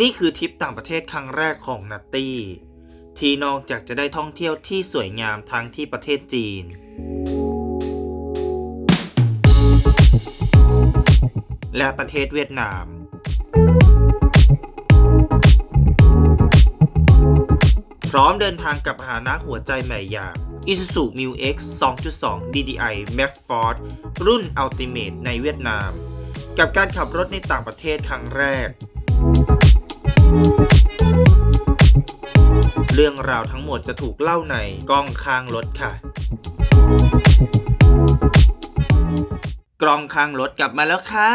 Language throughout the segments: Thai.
นี่คือทริปต่างประเทศครั้งแรกของนัตตี้ที่นอกจากจะได้ท่องเที่ยวที่สวยงามทั้งที่ประเทศจีน และประเทศเวียดนาม พร้อมเดินทางกับพานะหัวใจใหม่อย่าง Isuzu Mu X 2.2 DDI Max Force รุ่น Ultimate ในเวียดนาม กับการขับรถในต่างประเทศครั้งแรก เรื่องราวทั้งหมดจะถูกเล่าในกล้องข้างรถค่ะ กล้องข้างรถกลับมาแล้วค่ะ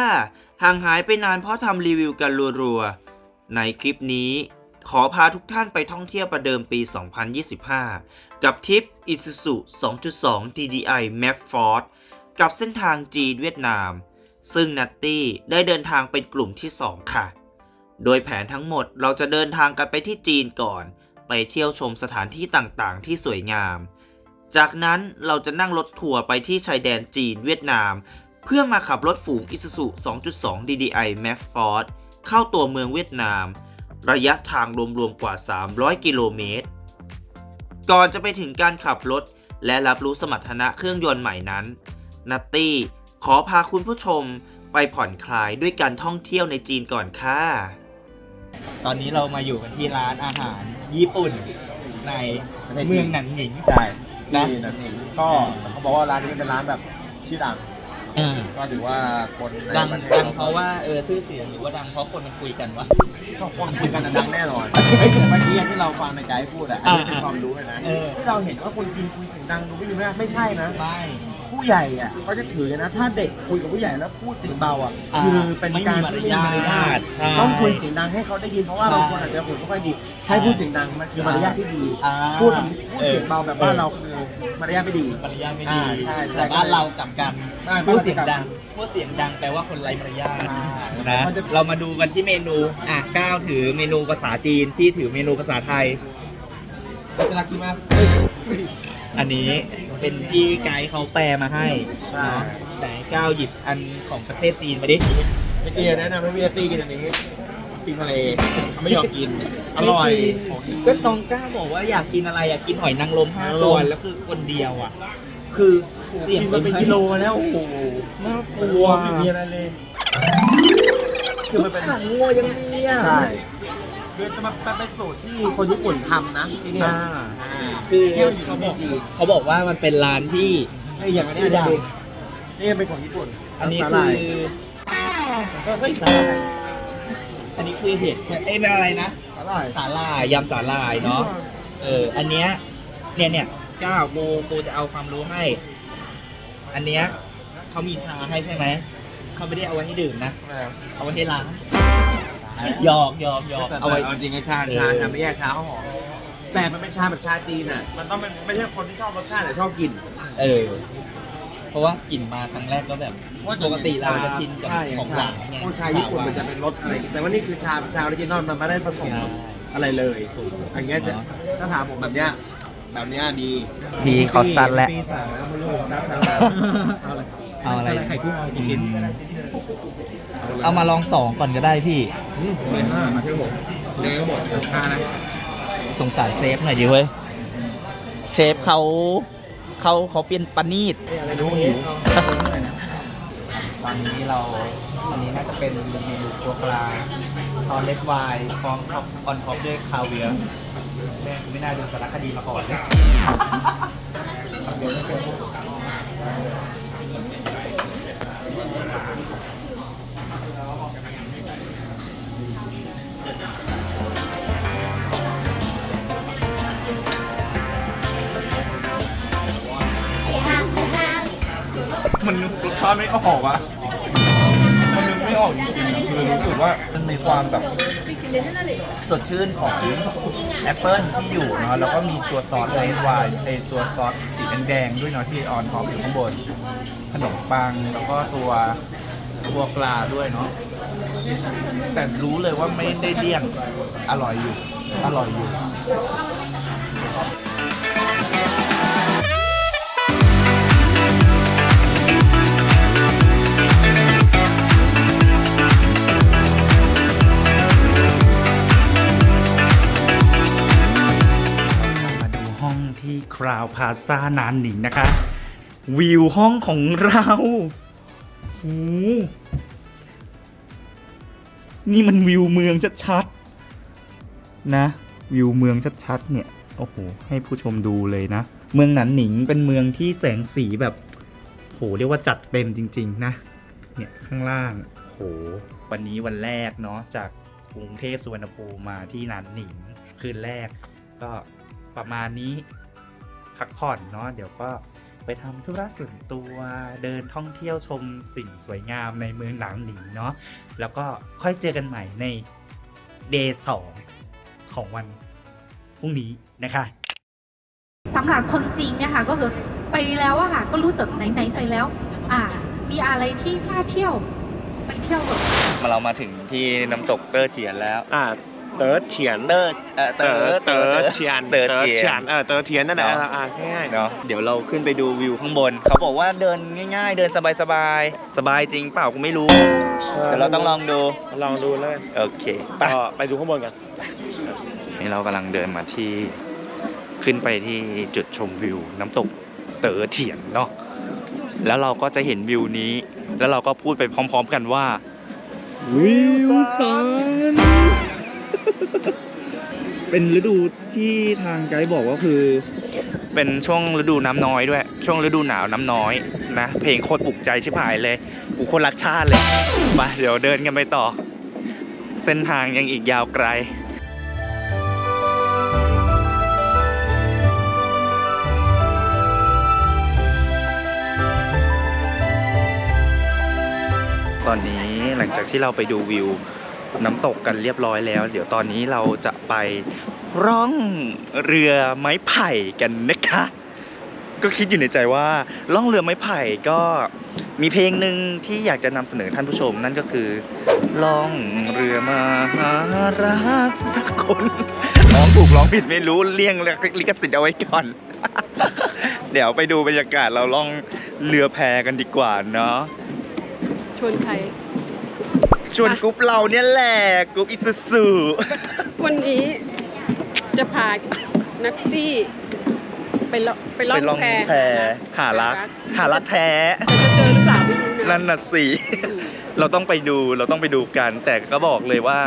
ห่างหายไปนานเพราะทำรีวิวกันรัวๆ ในคลิปนี้ขอพาทุกท่านไปท่องเที่ยวประเดิมปี 2025 กับทริป Isuzu 2.2 DDI Max Force กับเส้นทางจีนเวียดนาม ซึ่งนัตตี้ได้เดินทางเป็นกลุ่มที่ 2 ค่ะ โดยแผนทั้งหมดเราจะเดินทางกันไปที่จีนก่อน ไปเที่ยวชมสถานที่ต่างๆ ที่สวยงาม จากนั้นเราจะนั่งรถทัวร์ไปที่ชายแดนจีนเวียดนาม เพื่อมาขับรถฝูง Isuzu 2.2 DDI Max Force เข้าตัวเมืองเวียดนาม ระยะทางรวมๆกว่า 300 กิโลเมตร ก่อนจะไปถึงการขับรถและรับรู้สมรรถนะเครื่องยนต์ใหม่นั้น นัตตี้ขอพาคุณผู้ชมไปผ่อนคลายด้วยการท่องเที่ยวในจีนก่อนค่ะ ตอนนี้เรามาอยู่กันที่ร้านอาหารญี่ปุ่นในประเทศจีนเมืองหนันหนิงใช่นะที่นั่นเองก็เขาบอกว่าร้านนี้เป็นร้านแบบชื่อดังก็ถือว่าคนในดังประเทศดังเพราะว่าเออชื่อเสียงหรือว่าดังเพราะคนมันคุยกันวะก็คนคุยกันดังแน่นอนเฮ้ยแต่เมื่อกี้ที่เราฟังในไกด์พูดอะอันนี้เป็นอ่าความรู้เลยนะเออที่เราเห็นว่าคนจีนคุยเสียงดังดูไม่ดีนะไม่ใช่นะไม่ ผู้ใหญ่อะเขาจะถือกันนะถ้าเด็กคุยกับผู้ใหญ่แล้วพูดเสียงเบาอะอ่าคือเป็นการไม่ที่มีไม่มีมารมารยายาททใช่ต้องคุยเสียงดังให้เขาได้ยินเพราะว่าใช่บางคนอาจจะหูไม่ค่อยดีให้พูดเสียงดังมันคือมารยาทที่ดีอ่า พูดพูดเสียงเบาแบบบ้านเราคือมารยาทไม่ดี มารยาทไม่อ่าดีใช่ใช่แต่บ้านเรากลับกันอ่าพูดเสียงบ้านเรากลับดังพูดเสียงดังแปลว่าคนไร้มารยาทอ่านะมันจะเรามาดูกันที่เมนูอะก้าวถือเมนูภาษาจีนที่ถือเมนูภาษาไทย จะรักที่มากอันนี้ เป็นที่ไกด์เขาแปลมาให้ใช่ เนาะแต่ก้าวหยิบอันของประเทศจีนมาดิเมื่อกี้แนะนำให้พี่อาร์ตี้กินอันนี้ปิงทะเลไม่ยอมกิน อร่อย ก็ตองก้าวบอกว่าอยากกินอะไรอยากกินหอยนางรมห้าหอยนางรม ตัวแล้วคือคนเดียวอะ คือเสี่ยงกินมาเป็นกิโลแล้วโอ้โหน่ากกลัลัววไม่มีอะไรเลยคือมันเป็นขังงัวยังมีอะใช่ คือมันมันเป็นสูตรที่คนญี่ปุ่นทำนะที่เนี่ยอ่าอ่าคือแค่มันอยู่เขาในบอกจีนเขาบอกว่ามันเป็นร้านที่นี่อย่างอันชื่นี้อดังดูนี่เป็นของญี่ปุ่น อันนี้สาหคืร่าอยเฮ้ยสาหร่ายอันนี้คือเห็ดใช่เอ้ยเป็นอะไรนะสาหร่ายสาลายยำสาลายเนาะเอออันเนี้ยเนี่ยเนี่ยก้าวโบโบจะเอาความรู้ให้ อันเนี้ยเขามีชาให้ใช่ไหมเขาไม่ได้เอาไว้ให้ดื่มนะ เอาไว้ให้ล้าง หยอกหยอกหยอกแต่เอาไว้เอาจริงไอ้ชาเออชาชาไม่แยกชาเขาหอมแต่มันเป็นชาแบบชาจีนอะ มันต้องเป็นไม่ใช่คนที่ชอบรสชาติแต่ชอบกินเออ เพราะว่ากลิ่นมาครั้งแรกก็แบบปกติเราจะชินกับใช่ของหวานไงพวกชาญี่ปุ่นมันจะเป็นรสอะไร แต่ว่านี่คือชาชาออริจินอลมันไม่ได้ผสมอะไรเลยอันเงี้ยจะถ้าถามผมแบบเนี้ยแบบเนี้ยดีพี่เขาสั้นแล้วปีสั่งแล้วไม่รู้ซัดแล้วเอาอะไรเอาอะไรไข่กุ้งกี่ชิ้น เอามาลองสองก่อนก็ได้พี่เลยห้ามาเที่ยวผมเลี้ยงหมดห้านะสงสารเซฟหน่อยดิเว้ย เชฟเขาเขาเขาเป็นปานีดอะไรรู้หิวตอนนี้เราอันนี้น่าจะเป็นเมนูตัวปลาทอดเล็กไวน์พร้อมท็อปออนท็อปด้วยคาเวียร์แม่งกูไม่น่าดูสารคดีมาก่อนเลยมัน มันรสชาติไม่ออกอะมันนึกไม่ออกจริงๆอะคือรู้สึกว่ามันมีความแบบสดชื่นของแอปเปิลที่อยู่เนาะแล้วก็มีตัวซอสเลดไวน์ไอตัวซอสสีแดงๆด้วยเนาะที่ออนท็อปอยู่ข้างบน ขนมปังแล้วก็ตัวตัวปลาด้วยเนาะ แต่รู้เลยว่าไม่ได้เลี่ยงอร่อยอยู่ อร่อยอยู่ที่คราวพาซ่านานหนิงนะคะ วิวห้องของเราหู นี่มันวิวเมืองชัดๆนะ วิวเมืองชัดๆเนี่ยโอ้โหให้ผู้ชมดูเลยนะ เมืองหนันหนิงเป็นเมืองที่แสงสีแบบโหเรียกว่าจัดเต็มจริง ๆ นะ เนี่ยข้างล่างโหวันนี้วันแรกเนาะจากกรุงเทพสุวรรณภูมิมาที่หนานหนิงคืนแรกก็ประมาณนี้พักผ่อนเนาะเดี๋ยวก็ ไปทำธุระส่วนตัวเดินท่องเที่ยวชมสิ่งสวยงามในเมืองหนานหนิงเนาะแล้วก็ค่อยเจอกันใหม่ในเดย์สองของวันพรุ่งนี้นะคะสำหรับคนจีนเนี่ยค่ะก็คือไปแล้วอะค่ะก็รู้สึกไหนๆไปแล้ว อ่า มีอะไรที่น่าเที่ยว ไปเที่ยวแบบ มาเรามาถึงที่น้ำตกเตอร์เจียนแล้ว อ่า เติร์ดเถียนเตอร์เออเติร์ดเติร์ดเทียนเตอร์เจียนเออเติร์ดเทียนนั่นแหละเนาะอ่าง่ายๆเนาะเดี๋ยวเราขึ้นไปดูวิวข้างบน เขาบอกว่าเดินง่ายๆ เดินสบายๆสบายจริงเปล่ากูไม่รู้เดี๋ยวเราต้องลองดูลองดูเลยโอเคไปก็ไปดูข้างบนกันนี่เรากำลังเดินมาที่ขึ้นไปที่จุดชมวิวน้ำตกเต๋อเถียนเนาะแล้วเราก็จะเห็นวิวนี้ แล้วเราก็พูดไปพร้อม ๆ กันว่าวิวสัน เป็นฤดูที่ทางไกด์บอกว่าคือ เป็นช่วงฤดูน้ำน้อยด้วย ช่วงฤดูหนาวน้ำน้อยนะ เพลงโคตรปลุกใจชิบหายเลยกูโคตรรักชาติเลยมาเดี๋ยวเดินกันไปต่อ เส้นทางยังอีกยาวไกล ตอนนี้หลังจากที่เราไปดูวิว น้ำตกกันเรียบร้อยแล้ว เดี๋ยวตอนนี้เราจะไปร่องเรือไม้ไผ่กันนะคะ ก็คิดอยู่ในใจว่าล่องเรือไม้ไผ่ก็มีเพลงหนึ่งที่อยากจะนำเสนอท่านผู้ชมนั่นก็คือล่องเรือมาหารักสักคนร้องถูกร้องผิดไม่รู้เลี่ยงลิขสิทธิ์เอาไว้ก่อน เดี๋ยวไปดูบรรยากาศเราล่องเรือแพกันดีกว่าเนาะชวนใคร ชวนกรุ๊ปเราเนี่ยแหละกรุ๊ปอิซูซูวันนี้จะพานักตี้ไปล่องไปล่อไปงล่องแพแพหารัก หารักแท้แต่จะเจอหรือเปล่าไม่รู้นะนั่นน่ะสิอืมเราต้องไปดูเราต้องไปดูกัน แต่ก็บอกเลยว่า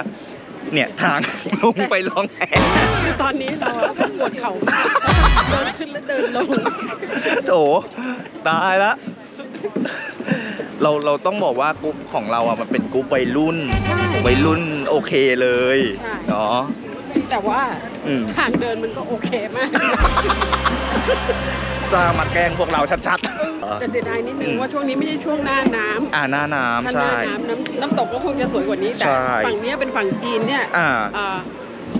เนี่ยทางลงไปล่องแพคือตอนนี้เราอะปวดเข่ามากเดินขึ้นแล้วเดินลงโถตายละ เราเราต้องบอกว่ากรุ๊ปของเราอะมันเป็นกรุ๊ปวัยรุ่นใช่ วัยรุ่นโอเคเลยใช่ เนาะแต่ว่าอืมทางเดินมันก็โอเคมาก สร้างมาแกล้งพวกเราชัดๆแต่เสียดายนิดนึงอืมว่าช่วงนี้ไม่ใช่ช่วงหน้าน้ำอ่าหน้าน้ำถ้าหใช่ น้าน้ำน้ำน้ำตกก็คงจะสวยกว่านี้แต่ใช่ ฝั่งเนี้ยเป็นฝั่งจีนเนี่ยอ่าเอ่อ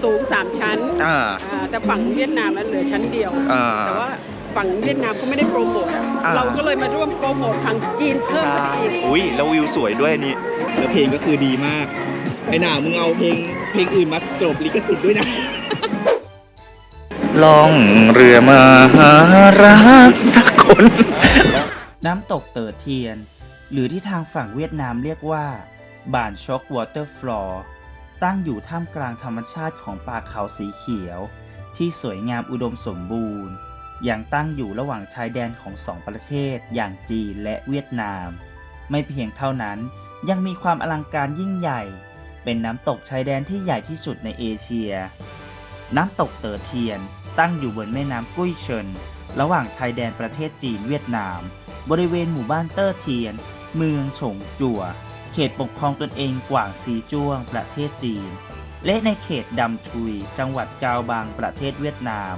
สูงสามชั้นอ่า อ่าแต่ฝั่งเวียดนามนั้นเหลือชั้นเดียว อ่า แต่ว่า ฝั่งเวียดนามเขาไม่ได้โปรโมทอะอ่า เราก็เลยมาร่วมโปรโมทฝั่งจีนเพิ่มเข้าไปอีกอุ้ยแล้ววิวสวยด้วยนี่แล้วเพลงก็คือดีมาก ไอ้หนามึงเอาเพลงเพลงอื่นมากรบลิขสิทธิ์ด้วยนะ ล่องเรือมาหารักสักคน น้ำตกเต๋อเทียน หรือที่ทางฝั่งเวียดนามเรียกว่าบ่านช็อกวอเตอร์ฟลอร์ตั้งอยู่ท่ามกลางธรรมชาติของป่าเขาสีเขียว ที่สวยงามอุดมสมบูรณ์ ยังตั้งอยู่ระหว่างชายแดนของสองประเทศอย่างจีนและเวียดนาม ไม่เพียงเท่านั้นยังมีความอลังการยิ่งใหญ่ เป็นน้ำตกชายแดนที่ใหญ่ที่สุดในเอเชีย น้ำตกเต๋อเทียน ตั้งอยู่บนแม่น้ำกุ้ยเชินระหว่างชายแดนประเทศจีนเวียดนาม บริเวณหมู่บ้านเตอร์เทียน เมืองฉงจั่ว เขตปกครองตนเองกว่างซีจ้วงประเทศจีน และในเขตดำทุย จังหวัดกาวบางประเทศเวียดนาม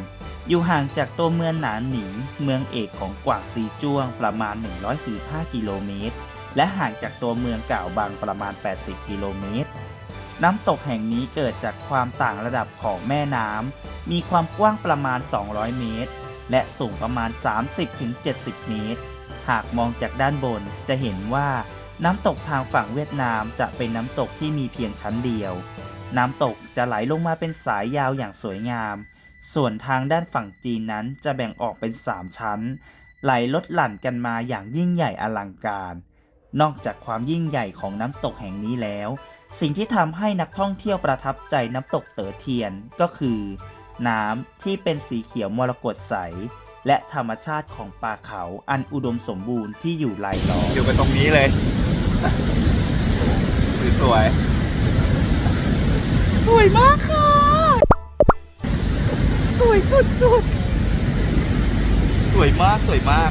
อยู่ห่างจากตัวเมืองหนานหนิงเมืองเอกของกวางซีจ้วงประมาณ 145 กิโลเมตร และห่างจากตัวเมืองเก่าบางประมาณ 80 กิโลเมตร น้ำตกแห่งนี้เกิดจากความต่างระดับของแม่น้ำ มีความกว้างประมาณ 200 เมตร และสูงประมาณ 30-70 เมตร หากมองจากด้านบนจะเห็นว่าน้ำตกทางฝั่งเวียดนามจะเป็นน้ำตกที่มีเพียงชั้นเดียว น้ำตกจะไหลลงมาเป็นสายยาวอย่างสวยงาม ส่วนทางด้านฝั่งจีนนั้นจะแบ่งออกเป็น 3 ชั้น ไหลลดหลั่นกันมาอย่างยิ่งใหญ่อลังการ นอกจากความยิ่งใหญ่ของน้ำตกแห่งนี้แล้ว สิ่งที่ทำให้นักท่องเที่ยวประทับใจน้ำตกเต๋อเทียนก็คือ น้ำที่เป็นสีเขียวมรกตใส และธรรมชาติของป่าเขาอันอุดมสมบูรณ์ที่อยู่รายล้อมอยู่กันตรงนี้เลยสวยสวยมากค่ะ สวยสุดสุดสวยมากสวยมาก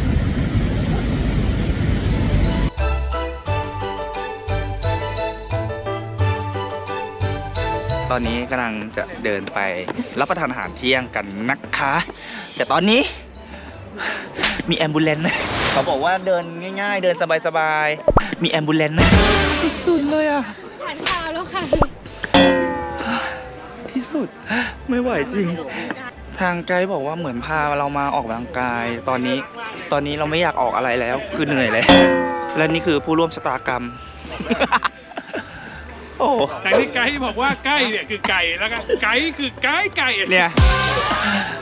ตอนนี้กำลังจะเดินไปรับประทานอาหารเที่ยงกันนะคะ แต่ตอนนี้มีแอมบูเลนต์เขาบอกว่าเดินง่าย ๆ เดินสบายๆ มีแอมบูเลนต์สุดๆเลยอะทานข้าวแล้วค่ะ ที่สุดไม่ไหวจริง ทางไกด์บอกว่าเหมือนพาเรามาออกกำลังกาย ตอนนี้ ตอนนี้เราไม่อยากออกอะไรแล้ว คือเหนื่อยเลยและนี่คือผู้ร่วมชะตากรรม โอ้ แต่ที่ไกด์บอกว่าใกล้เนี่ยคือไก่แล้วกันไก่คือไก่ไก่เนี่ย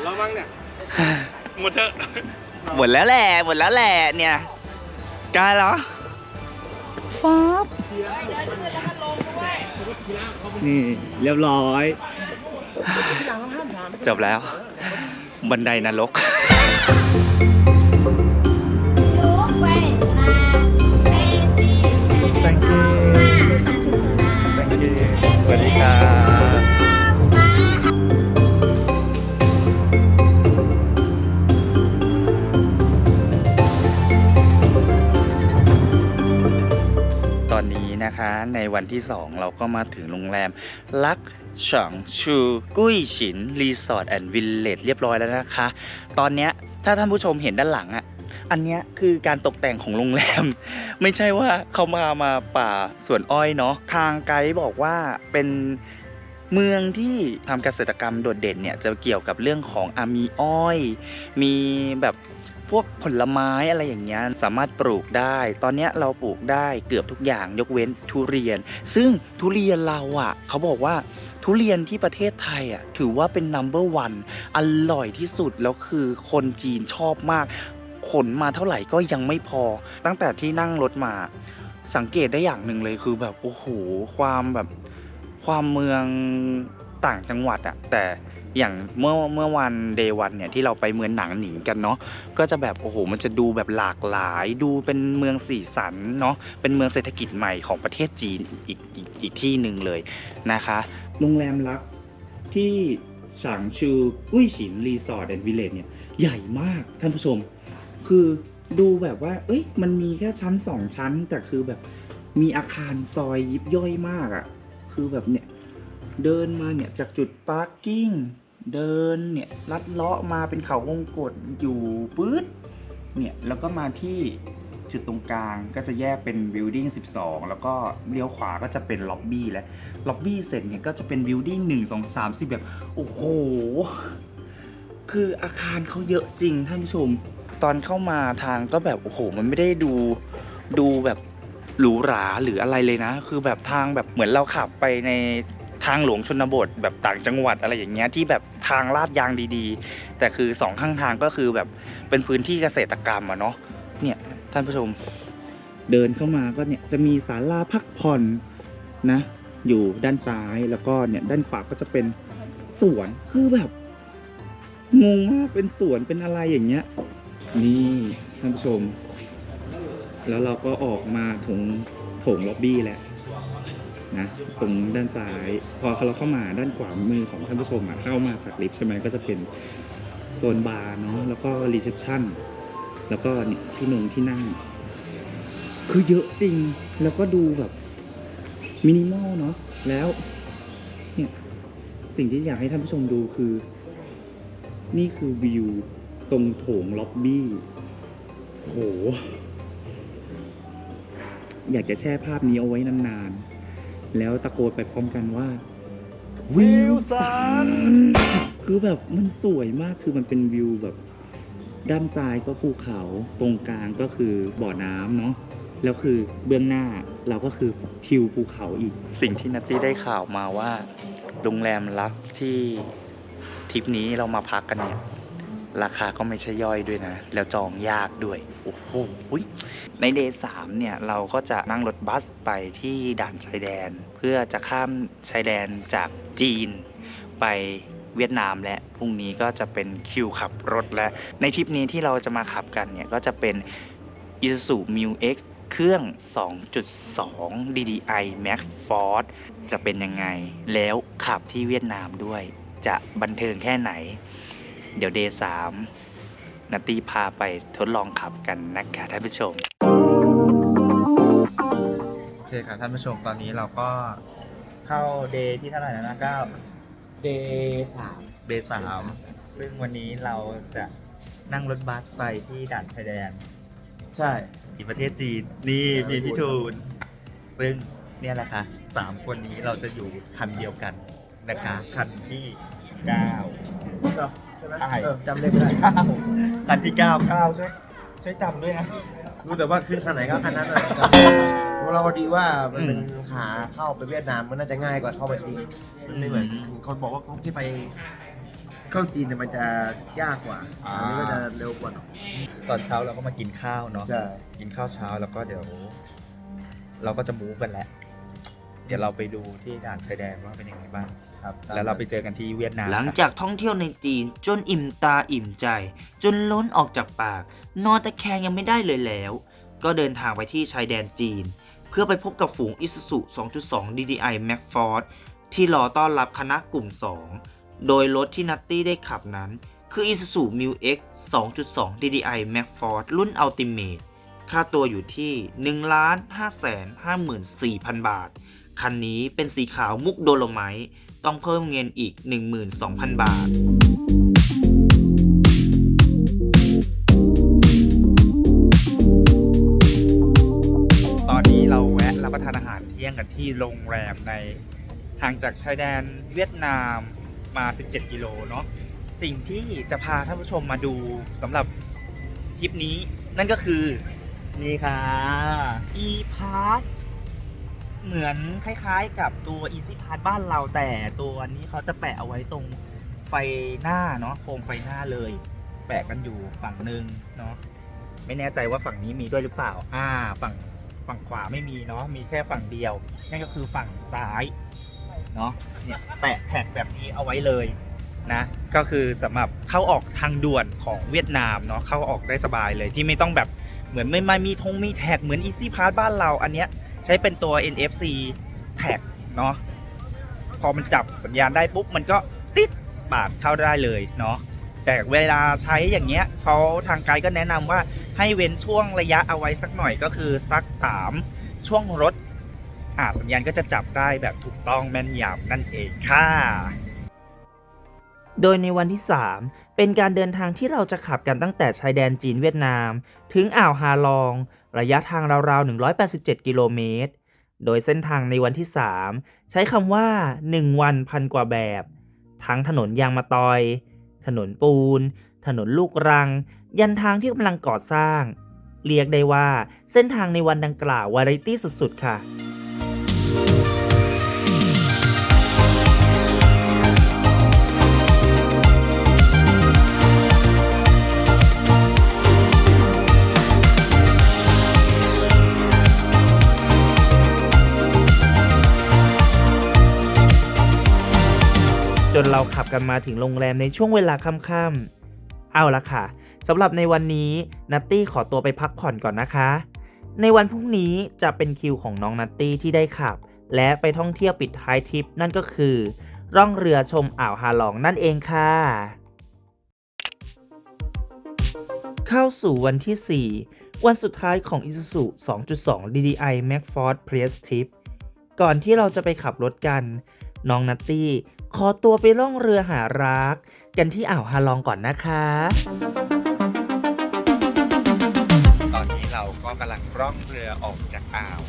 แล้วมั้งเนี่ย หมดเถอะ หมดแล้วแหละ หมดแล้วแหละ เนี่ยใกล้แล้วฟ้าบนี่ เรียบร้อย จบแล้ว บันไดนรก วันที่ 2 เราก็มาถึงโรงแรมลักฉางชูกุ้ยฉินรีสอร์ทแอนด์วิลเลจเรียบร้อยแล้วนะคะ ตอนเนี้ยถ้าท่านผู้ชมเห็นด้านหลังอะอันนี้คือการตกแต่งของโรงแรม ไม่ใช่ว่าเขามามาป่าสวนอ้อยเนาะทางไกด์บอกว่าเป็นเมืองที่ทำเกษตรกรรมโดดเด่นเนี่ยจะเกี่ยวกับเรื่องของอามีอ้อย มีแบบ พวกผลไม้อะไรอย่างเงี้ยสามารถปลูกได้ ตอนเนี้ยเราปลูกได้เกือบทุกอย่างยกเว้นทุเรียน ซึ่งทุเรียนเราอะ่ะเขาบอกว่าทุเรียนที่ประเทศไทยอะ่ะถือว่าเป็น number one อร่อยที่สุดแล้วคือคนจีนชอบมาก ขนมาเท่าไหร่ก็ยังไม่พอ ตั้งแต่ที่นั่งรถมา สังเกตได้อย่างหนึ่งเลยคือแบบโอ้โหความแบบความเมืองต่างจังหวัดอะแต่ อย่างเมื่อเมื่อวันเดวันเนี่ยที่เราไปเมืองหนังหนิงกันเนาะก็จะแบบโอ้โหมันจะดูแบบหลากหลาย ดูเป็นเมืองสีสันเนาะเป็นเมืองเศรษฐกิจใหม่ของประเทศจีนอีกอีกอีกที่หนึ่งเลยนะคะโรงแรมลักซ์ที่ฉางชูกุ้ยฉินรีสอร์ทแอนด์วิลเลจเนี่ยใหญ่มากท่านผู้ชม คือดูแบบว่า เอ้ย มันมีแค่ชั้นสองชั้น แต่คือแบบมีอาคารซอยยิบย่อยมากอะ่ะ คือแบบเนี่ย เดินมาเนี่ยจากจุดปาร์กิ้ง เดินเนี่ยลัดเลาะมาเป็นเขาวงกฏอยู่ปื๊ดเนี่ยแล้วก็มาที่จุดตรงกลางก็จะแยกเป็น building 12 แล้วก็เลี้ยวขวาก็จะเป็นล็อบบี้และล็อบบี้เสร็จเนี่ยก็จะเป็น building 1 2 3 4แบบ โอ้โห คืออาคารเขาเยอะจริงท่านผู้ชม ตอนเข้ามาทางก็แบบ โอ้โห มันไม่ได้ดูดูแบบหรูหราหรืออะไรเลยนะ คือแบบทางแบบเหมือนเราขับไปใน ทางหลวงชนบทแบบต่างจังหวัดอะไรอย่างเงี้ยที่แบบทางลาดยางดีๆ แต่คือสองข้างทางก็คือแบบเป็นพื้นที่เกษตรกรรมอะเนาะเนี่ยท่านผู้ชมเดินเข้ามาก็เนี่ยจะมีศาลาพักผ่อนนะ อยู่ด้านซ้ายแล้วก็เนี่ยด้านขวาก็จะเป็นสวนคือแบบงงมากเป็นสวนเป็นอะไรอย่างเงี้ย นี่ท่านผู้ชม แล้วเราก็ออกมาถึงโถงล็อบบี้แล้ว นะตรงด้านซ้าย พอเราเข้ามาด้านขวามือของท่านผู้ชมอะเข้ามาจากลิฟต์ใช่ไหมก็จะเป็นโซนบาร์เนาะแล้วก็รีเซพชันแล้วก็ที่นงที่นั่ง คือเยอะจริงแล้วก็ดูแบบมินิมอลเนาะแล้วเนี่ยสิ่งที่อยากให้ท่านผู้ชมดูคือ นี่คือวิวตรงโถงล็อบบี้โห อยากจะแช่ภาพนี้เอาไว้นานๆ แล้วตะโกนไปพร้อมกันว่าวิวสันคือแบบมันสวยมากคือมันเป็นวิวแบบ ด้านซ้ายก็ภูเขาตรงกลางก็คือบ่อน้ำเนาะแล้วคือเบื้องหน้าเราก็คือทิวภูเขาอีก สิ่งที่นัตตี้ได้ข่าวมาว่าโรงแรมลักที่ทริปนี้เรามาพักกันเนี่ย ราคาก็ไม่ใช่ย่อยด้วยนะ แล้วจองยากด้วย โอ้โหในเดย์สามเนี่ย เราก็จะนั่งรถบัสไปที่ด่านชายแดน เพื่อจะข้ามชายแดนจากจีนไปเวียดนามและพรุ่งนี้ก็จะเป็นคิวขับรถและ ในทริปนี้ที่เราจะมาขับกันเนี่ย ก็จะเป็น Isuzu Mu X เครื่อง 2.2 DDI Max Force จะเป็นยังไง แล้วขับที่เวียดนามด้วย จะบันเทิงแค่ไหน เดี๋ยว Day 3นาตีพาไปทดลองขับกันนะคะท่านผู้ชม โอเคครับท่านผู้ชมตอนนี้เราก็เข้าเดย์ที่เท่าไหร่แล้วนะก้าเดย์สามเดย์สามซึ่งวันนี้เราจะนั่งรถบัสไปที่ด่านชายแดนใช่ ที่ประเทศจีนนี่มีพี่ทูน ซึ่งเนี่ยแหละค่ะสามคนนี้เราจะอยู่คันเดียวกันนะคะ คันที่เก้า ใช่ไหมใช่ เออจำเลขไม่ได้เก้าคันที่เก้าเก้าช่วยช่วยจำด้วยนะ รู้แต่ว่าขึ้นคันไหนก็คันนั้นเลยครับเพราะเราพอดีว่ามันเป็นขาเข้าไปเวียดนามมันน่าจะง่ายกว่าเข้าไปจีนมันไม่เหมือนคนบอกว่าที่ไปเข้าจีนเนี่ยมันจะยากกว่าอ่า อันนี้ก็จะเร็วกว่าหน่อยตอนเช้าเราก็มากินข้าวเนาะ ใช่กินข้าวเช้าแล้วก็เดี๋ยว เราก็จะมูฟกันแล้วเดี๋ยวเราไปดูที่ด่านชายแดนว่าเป็นยังไงบ้าง ครับแล้วเราไปเจอกันที่เวียดนามหลังจากท่องเที่ยวในจีนจนอิ่มตาอิ่มใจ จนล้นออกจากปาก นอนตะแคงยังไม่ได้เลยแล้ว ก็เดินทางไปที่ชายแดนจีน เพื่อไปพบกับฝูง Isuzu 2.2 DDI Max Force ที่รอต้อนรับคณะกลุ่ม 2 โดยรถที่นัตตี้ได้ขับนั้น คือ Isuzu Mu X 2.2 DDI Max Force รุ่น Ultimate ค่าตัวอยู่ที่ 1 5 5 4 0 0 0 บาท คันนี้เป็นสีขาวมุกโดโลไมต์ต้องเพิ่มเงินอีก 12,000 บาทตอนนี้เราแวะรับประทานอาหารเที่ยงกันที่โรงแรมในห่างจากชายแดนเวียดนามมา 17 กิโลเนาะสิ่งที่จะพาท่านผู้ชมมาดูสำหรับทริปนี้นั่นก็คือ นี่ค่ะ e-pass เหมือนคล้ายๆ กับตัว easy pass บ้านเราแต่ตัวนี้เขาจะแปะเอาไว้ตรงไฟหน้าเนาะโคมไฟหน้าเลย แปะกันอยู่ฝั่งหนึ่งเนาะไม่แน่ใจว่าฝั่งนี้มีด้วยหรือเปล่า อ่า ฝั่งฝั่งขวาไม่มีเนาะมีแค่ฝั่งเดียว นั่นก็คือฝั่งซ้ายเนาะเนี่ยแปะแท็กแบบนี้เอาไว้เลยนะก็คือสำหรับเข้าออกทางด่วนของเวียดนามเนาะเข้าออกได้สบายเลยที่ไม่ต้องแบบเหมือนไม่ไม่มีธงมีแท็กเหมือน Easy Pass บ้านเราอันเนี้ย ใช้เป็นตัว NFC แท็กเนาะพอมันจับสัญญาณได้ปุ๊บ มันก็ติดปาดเข้าได้เลยเนาะแต่เวลาใช้อย่างเงี้ยเขาทางไกด์ก็แนะนำว่าให้เว้นช่วงระยะเอาไว้สักหน่อยก็คือสัก 3 ช่วงรถอ่าสัญญาณก็จะจับได้แบบถูกต้องแม่นยำนั่นเองค่ะ โดยในวันที่ 3 เป็นการเดินทางที่เราจะขับกันตั้งแต่ชายแดนจีนเวียดนาม ถึงอ่าวฮาลอง ระยะทางราวๆ 187 กิโลเมตร โดยเส้นทางในวันที่ 3 ใช้คำว่า 1 วันพันกว่าแบบ ทั้งถนนยางมะตอย ถนนปูน ถนนลูกรัง ยันทางที่กำลังก่อสร้าง เรียกได้ว่าเส้นทางในวันดังกล่าววาไรตี้สุดๆ ค่ะ นเราขับกันมาถึงโรงแรมในช่วงเวลาค่ำๆเอาละค่ะสำหรับในวันนี้นัตตี้ขอตัวไปพักผ่อนก่อนนะคะ ในวันพรุ่งนี้จะเป็นคิวของน้องนัตตี้ที่ได้ขับ และไปท่องเที่ยวปิดท้ายทริปนั่นก็คือ ร่องเรือชมอ่าวฮาลองนั่นเองค่ะ เข้าสู่วันที่ 4 วันสุดท้ายของ Isuzu 2.2 DDI Max Force Press Trip ก่อนที่เราจะไปขับรถกัน น้องนัตตี้ขอตัวไปล่องเรือหารัก กันที่อ่าวฮาลองก่อนนะคะ ตอนนี้เราก็กำลังร่องเรือออกจากอ่าว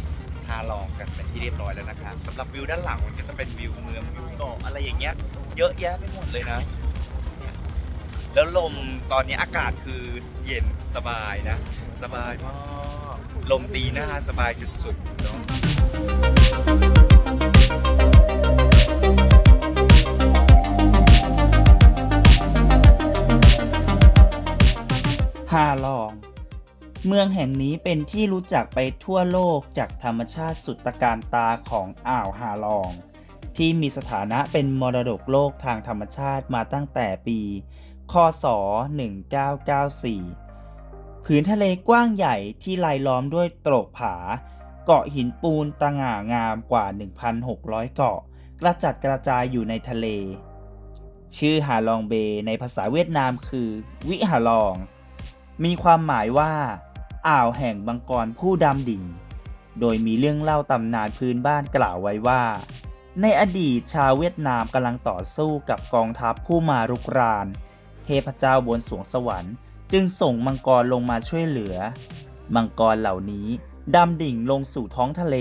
ฮาลองกันเป็นที่เรียบร้อยแล้วนะครับสำหรับวิวด้านหลังมันก็จะเป็นวิวเมืองวิวเกาะอะไรอย่างเงี้ย เยอะแยะไปหมดเลยนะ แล้วลมตอนนี้อากาศคือเย็นสบายนะ สบายมากลมตีหน้าสบายสุดๆเนาะ ฮาลอง เมืองแห่งนี้เป็นที่รู้จักไปทั่วโลกจากธรรมชาติสุดตะการตาของอ่าวฮาลอง ที่มีสถานะเป็นมรดกโลกทางธรรมชาติมาตั้งแต่ปี คศ 1994 ผืนทะเลกว้างใหญ่ที่ลายล้อมด้วยโตรกผา เกาะหินปูนตะง่างามกว่า 1,600 เกาะ กระจัดกระจายอยู่ในทะเล ชื่อฮาลองเบในภาษาเวียดนามคือ วิหาลอง มีความหมายว่า อ่าวแห่งบังกรผู้ดำดิ่ง โดยมีเรื่องเล่าตำนานพื้นบ้านกล่าวไว้ว่า ในอดีตชาวเวียดนามกำลังต่อสู้กับกองทัพผู้มารุกราน เทพเจ้าบนสวงสวรรค์จึงส่งมังกรลงมาช่วยเหลือ มังกรเหล่านี้ดำดิ่งลงสู่ท้องทะเล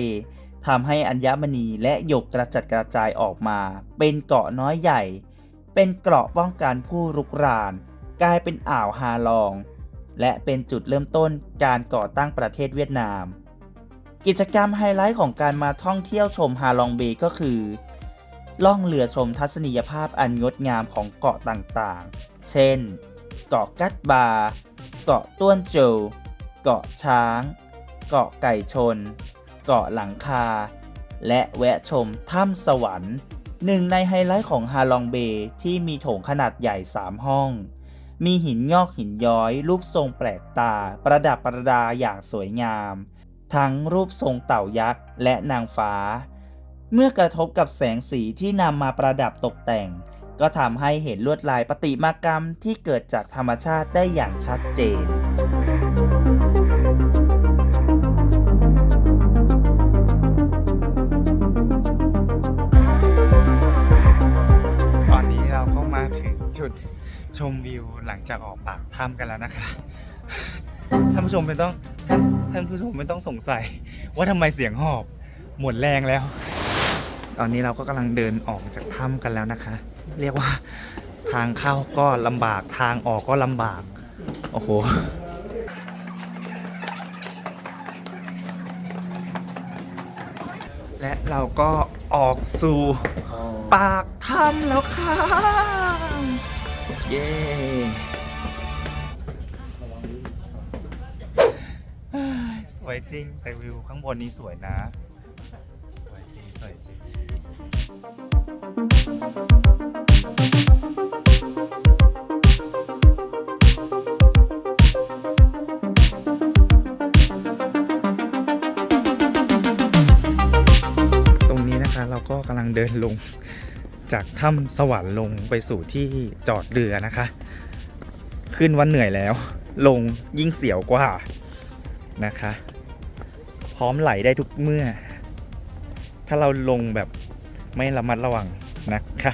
ทำให้อัญมณีและหยกกระจัดกระจายออกมา เป็นเกาะน้อยใหญ่ เป็นเกราะป้องกันผู้รุกราน กลายเป็นอ่าวฮาลอง และเป็นจุดเริ่มต้นการก่อตั้งประเทศเวียดนาม กิจกรรมไฮไลท์ของการมาท่องเที่ยวชมฮาลองเบย์ก็คือ ล่องเรือชมทัศนียภาพอันงดงามของเกาะต่างๆ เช่น เกาะกัดบา เกาะต้วนโจว เกาะช้าง เกาะไก่ชน เกาะหลังคา และแวะชมถ้ำสวรรค์หนึ่งในไฮไลท์ของฮาลองเบย์ที่มีโถงขนาดใหญ่ 3 ห้อง มีหินงอกหินย้อย รูปทรงแปลกตา ประดับประดาอย่างสวยงาม ทั้งรูปทรงเต่ายักษ์และนางฟ้า เมื่อกระทบกับแสงสีที่นำมาประดับตกแต่ง ก็ทำให้เห็นลวดลายปฏิมากรรมที่เกิดจากธรรมชาติได้อย่างชัดเจน ชมวิวหลังจากออกปากถ้ำกันแล้วนะคะท่านผู้ชมไม่ต้องท่านท่านผู้ชมไม่ต้องสงสัย ว่าทำไมเสียงหอบ หมดแรงแล้ว ตอนนี้เราก็กำลังเดินออกจากถ้ำกันแล้วนะคะ เรียกว่าทางเข้าก็ลำบากทางออกก็ลำบาก โอ้โหและเราก็ออกสู่ปากถ้ำแล้วค่ะ เย้สวยจริงแต่วิวข้างบนนี้สวยนะ สวยจริง สวยจริงตรงนี้นะคะเราก็กำลังเดินลง จากถ้ำสวรรค์ลงไปสู่ที่จอดเรือนะคะ ขึ้นวันเหนื่อยแล้ว ลงยิ่งเสียวกว่านะคะ พร้อมไหลได้ทุกเมื่อ ถ้าเราลงแบบไม่ระมัดระวังนะคะ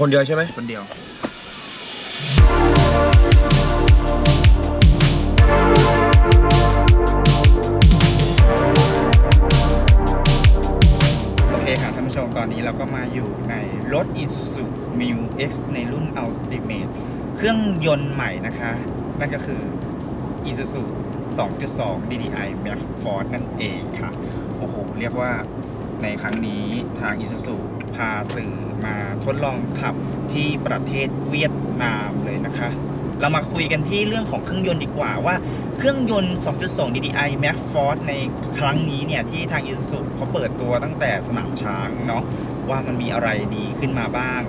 คนเดียวใช่ไหมคนเดียว โอเคค่ะท่านผู้ชมตอนนี้เราก็มาอยู่ในรถ Isuzu m i X ในรุ่น Ultimate เครื่องยนต์ใหม่นะคะ นั่นก็คือ Isuzu 2.2 DDI Max Force นั่นเองค่ะ โอ้โห เรียกว่าในครั้งนี้ทาง Isuzu พาสื่อ มาทดลองขับที่ประเทศเวียดนามเลยนะคะ เรามาคุยกันที่เรื่องของเครื่องยนต์ดีกว่าว่าเครื่องยนต์ 2.2 DDI Max Force ในครั้งนี้เนี่ย ที่ทาง Isuzu เขาเปิดตัวตั้งแต่สนามช้างเนาะว่ามันมีอะไรดีขึ้นมาบ้าง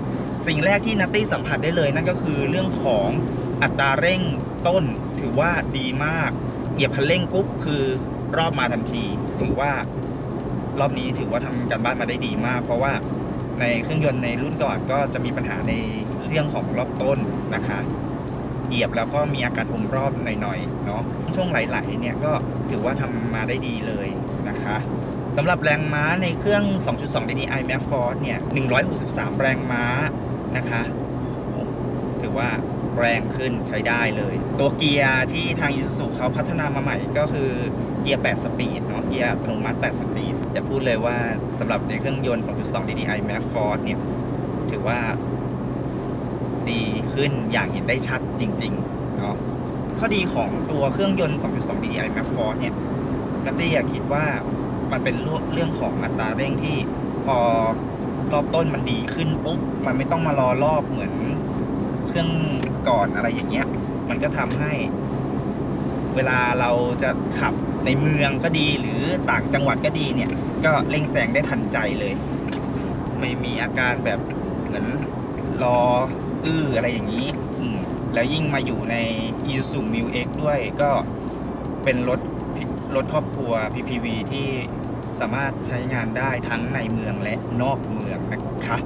สิ่งแรกที่นัตตี้สัมผัสได้เลยนั่นก็คือเรื่องของอัตราเร่งต้นถือว่าดีมากเหยียบคันเร่งปุ๊บคือรอบมาทันที ถือว่ารอบนี้ถือว่าทำการบ้านมาได้ดีมาก เพราะว่า ในเครื่องยนต์ในรุ่นก่อนก็จะมีปัญหาในเรื่องของรอบต้นนะคะเหยียบแล้วก็มีอาการอมรอบหน่อยๆเนาะช่วงไหลๆเนี่ยก็ถือว่าทำมาได้ดีเลยนะคะสำหรับแรงม้าในเครื่อง 2.2 DDI Max Force เนี่ย 163 แรงม้านะคะ ถือว่า แรงขึ้นใช้ได้เลย ตัวเกียร์ที่ทาง Isuzu เขาพัฒนามาใหม่ก็คือเกียร์ 8 สปีดเนาะเกียร์อัตโนมัติ 8 สปีดแต่พูดเลยว่าสำหรับในเครื่องยนต์ 2.2 DDI Max Force เนี่ย ถือว่าดีขึ้นอย่างเห็นได้ชัดจริงๆเนาะข้อดีของตัวเครื่องยนต์ 2.2 DDI Max Force เนี่ยนัตตี้อยากคิดว่ามันเป็นเรื่องของอัตราเร่งที่พอรอบต้นมันดีขึ้นปุ๊บมันไม่ต้องมารอรอบเหมือน เครื่องก่อนอะไรอย่างเงี้ย มันก็ทำให้ เวลาเราจะขับในเมืองก็ดีหรือต่างจังหวัดก็ดีเนี่ย ก็เร่งแซงได้ทันใจเลย ไม่มีอาการแบบเหมือนรออื้ออะไรอย่างนี้ อืแล้วยิ่งมาอยู่ใน Isuzu m i l X ด้วยก็เป็นรถรถครอบครัว PPV ที่สามารถใช้งานได้ทั้งในเมืองและนอกเมืองนะคะ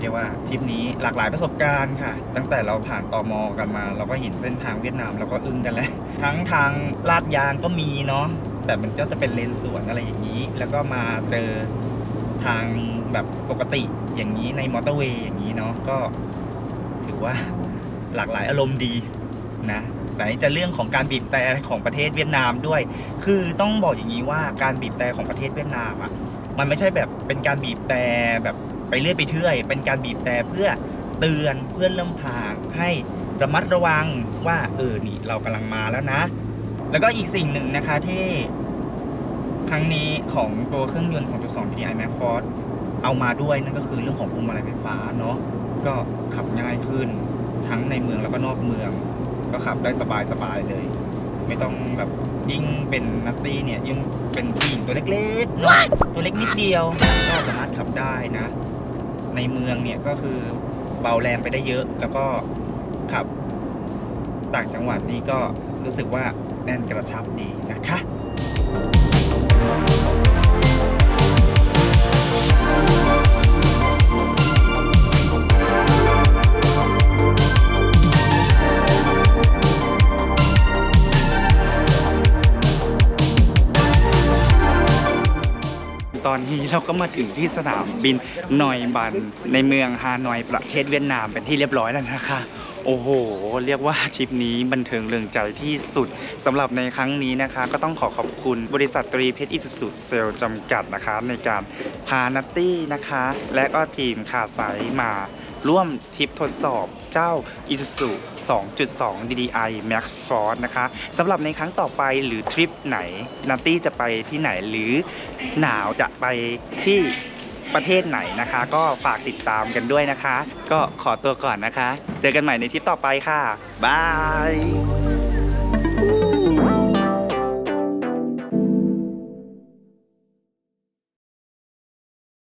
เรียกว่าทริปนี้หลากหลายประสบการณ์ค่ะ ตั้งแต่เราผ่านตอมอกันมา เราก็เห็นเส้นทางเวียดนามเราก็อึ้งกันแล้วทั้งทางลาดยางก็มีเนาะแต่มันก็จะเป็นเลนสวนอะไรอย่างนี้ แล้วก็มาเจอทางแบบปกติอย่างนี้ในมอเตอร์เวย์อย่างนี้เนาะก็ถือว่าหลากหลายอารมณ์ดีนะไหนจะเรื่องของการบีบแต่ของประเทศเวียดนามด้วย คือต้องบอกอย่างนี้ว่าการบีบแต่ของประเทศเวียดนามอะ มันไม่ใช่แบบเป็นการบีบแต่แบบไปเรื่อยไปเทื่อย เป็นการบีบแต่เพื่อเตือนเพื่อนริ่มทางให้ระมัดระวังว่าเออนี่เรากำลังมาแล้วนะ แล้วก็อีกสิ่งหนึ่งนะคะที่ครั้งนี้ของตัวเครื่องยนต์ 2.2 TDI Max Force เอามาด้วยนั่นก็คือเรื่องของพวงมาลัยไฟฟ้าเนาะก็ขับง่ายขึ้นทั้งในเมืองแล้วก็นอกเมือง ก็ขับได้สบายๆเลย ไม่ต้องแบบยิ่งเป็นนัตตี้เนี่ยยิ่งเป็นผู้หญิงตัวเล็กๆเนาะตัวเล็กนิดเดียวก็สามารถขับได้นะ ในเมืองเนี่ยก็คือเบาแรงไปได้เยอะ แล้วก็ขับต่างจังหวัดนี่ก็รู้สึกว่าแน่นกระชับดีนะคะ อนนี้เราก็มาถึงที่สนามบินนอยบันในเมืองฮานอยประเทศเวียดนามเป็นที่เรียบร้อยแล้วนะคะ โอ้โห เรียกว่าทริปนี้บันเทิงเริงใจที่สุดสำหรับในครั้งนี้นะคะ ก็ต้องขอขอบคุณบริษัทตรีเพชรอิสุสุเซลจำกัดนะคะ ในการพานัตตี้นะคะ และก็ทีมคาไซมาร่วมทริปทดสอบ เจ้า Isuzu 2.2 DDI Max Force นะคะสำหรับในครั้งต่อไปหรือทริปไหนนัตตี้จะไปที่ไหนหรือหนาวจะไปที่ประเทศไหนนะคะ ก็ฝากติดตามกันด้วยนะคะ ก็ขอตัวก่อนนะคะ เจอกันใหม่ในทริปต่อไปค่ะ บาย